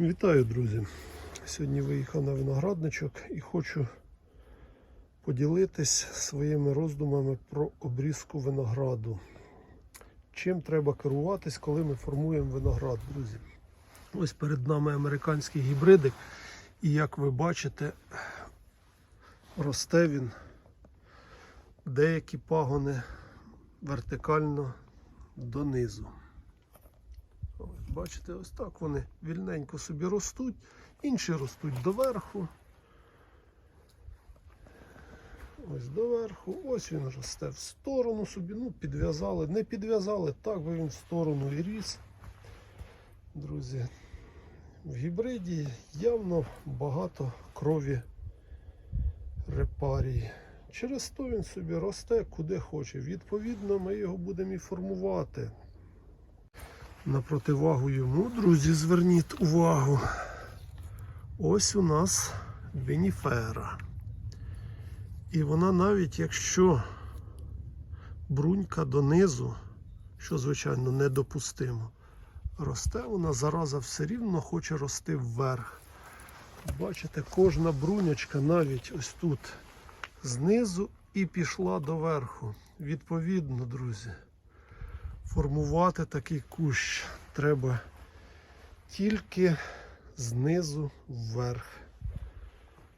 Вітаю, друзі! Сьогодні виїхав на виноградничок і хочу поділитись своїми роздумами про обрізку винограду. Чим треба керуватись, коли ми формуємо виноград, друзі? Ось перед нами американський гібридик, і як ви бачите, росте він деякі пагони вертикально донизу. Бачите, ось так вони вільненько собі ростуть, інші ростуть доверху. Ось доверху, ось він росте в сторону собі, ну підв'язали, не підв'язали, так би він в сторону і ріс. Друзі, в гібриді явно багато крові репарії. Через то він собі росте куди хоче. Відповідно, ми його будемо і формувати. На противагу йому, друзі, зверніть увагу. Ось у нас Беніфера. І вона навіть якщо брунька донизу, що звичайно недопустимо, росте, вона зараза все рівно хоче рости вверх. Бачите, кожна брунячка навіть ось тут знизу і пішла доверху. Відповідно, друзі формувати такий кущ треба тільки знизу вверх.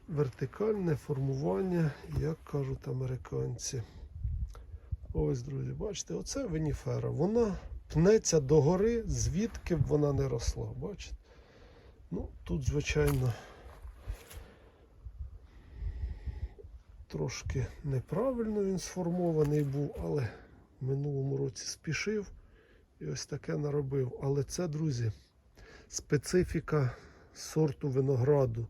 Вертикальне формування, як кажуть американці. Ось, друзі, бачите, оце веніфера. Вона пнеться догори, звідки б вона не росла. Бачите? Ну, тут, звичайно, трошки неправильно він сформований був, але в минулому році спішив і ось таке наробив. Але це, друзі, специфіка сорту винограду.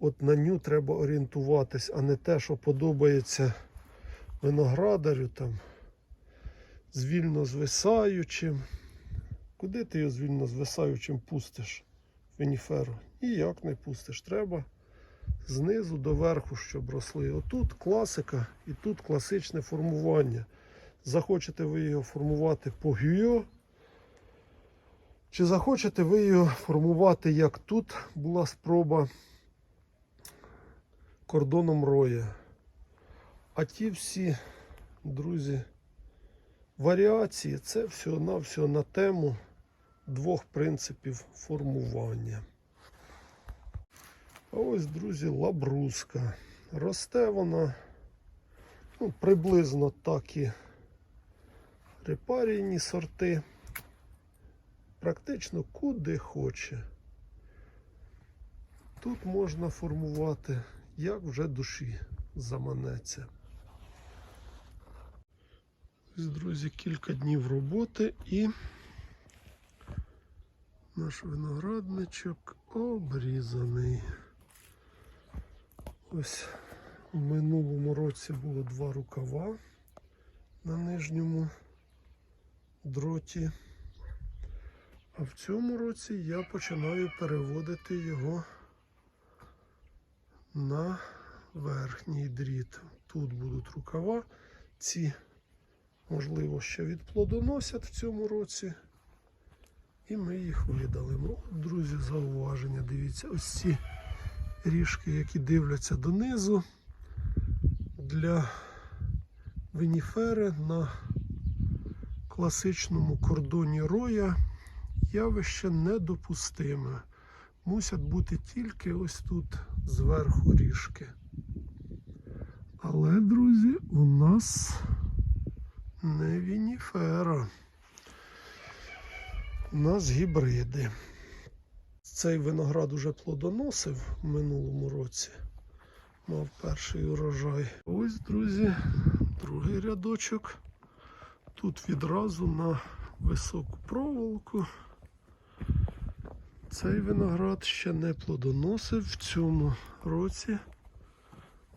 От на ню треба орієнтуватись, а не те, що подобається виноградарю там з звисаючим. Куди ти його з вільно звисаючим пустиш вініферу? Ніяк не пустиш. Треба знизу до верху, щоб росли. Отут класика і тут класичне формування. Захочете ви його формувати по гюйо, чи захочете ви його формувати, як тут була спроба кордоном роя. А ті всі, друзі, варіації це всього-навсього на тему двох принципів формування. А ось, друзі, лабруска. Росте вона ну, приблизно так і репарійні сорти. Практично куди хоче. Тут можна формувати, як вже душі заманеться. Ось, друзі, кілька днів роботи і наш виноградничок обрізаний. Ось в минулому році було два рукава на нижньому дроті. А в цьому році я починаю переводити його на верхній дріт. Тут будуть рукава. Ці, можливо, ще відплодоносять в цьому році. І ми їх видалимо. Друзі, зауваження. Дивіться, ось ці ріжки, які дивляться донизу для веніфери на класичному кордоні роя явище недопустиме. Мусять бути тільки ось тут зверху ріжки. Але, друзі, у нас не вініфера. У нас гібриди. Цей виноград уже плодоносив в минулому році. Мав перший урожай. Ось, друзі, другий рядочок. Тут відразу на високу проволоку. Цей виноград ще не плодоносив в цьому році.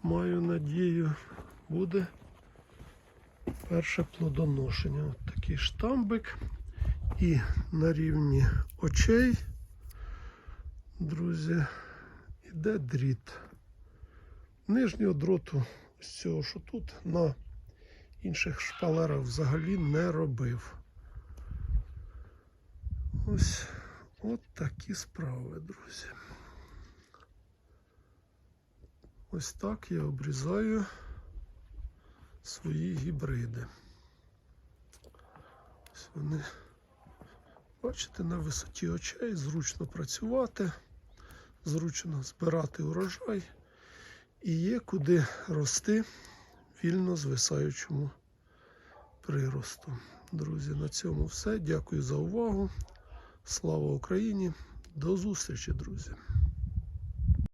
Маю надію, буде перше плодоношення. От такий штамбик. І на рівні очей, друзі, іде дріт. Нижнього дроту з цього, що тут на інших шпалерах взагалі не робив. Ось От такі справи, друзі. Ось так я обрізаю свої гібриди. Ось вони, бачите, на висоті очей, зручно працювати, зручно збирати урожай і є куди рости вільно звисаючому приросту. Друзі, на цьому все. Дякую за увагу. Слава Україні! До зустрічі, друзі!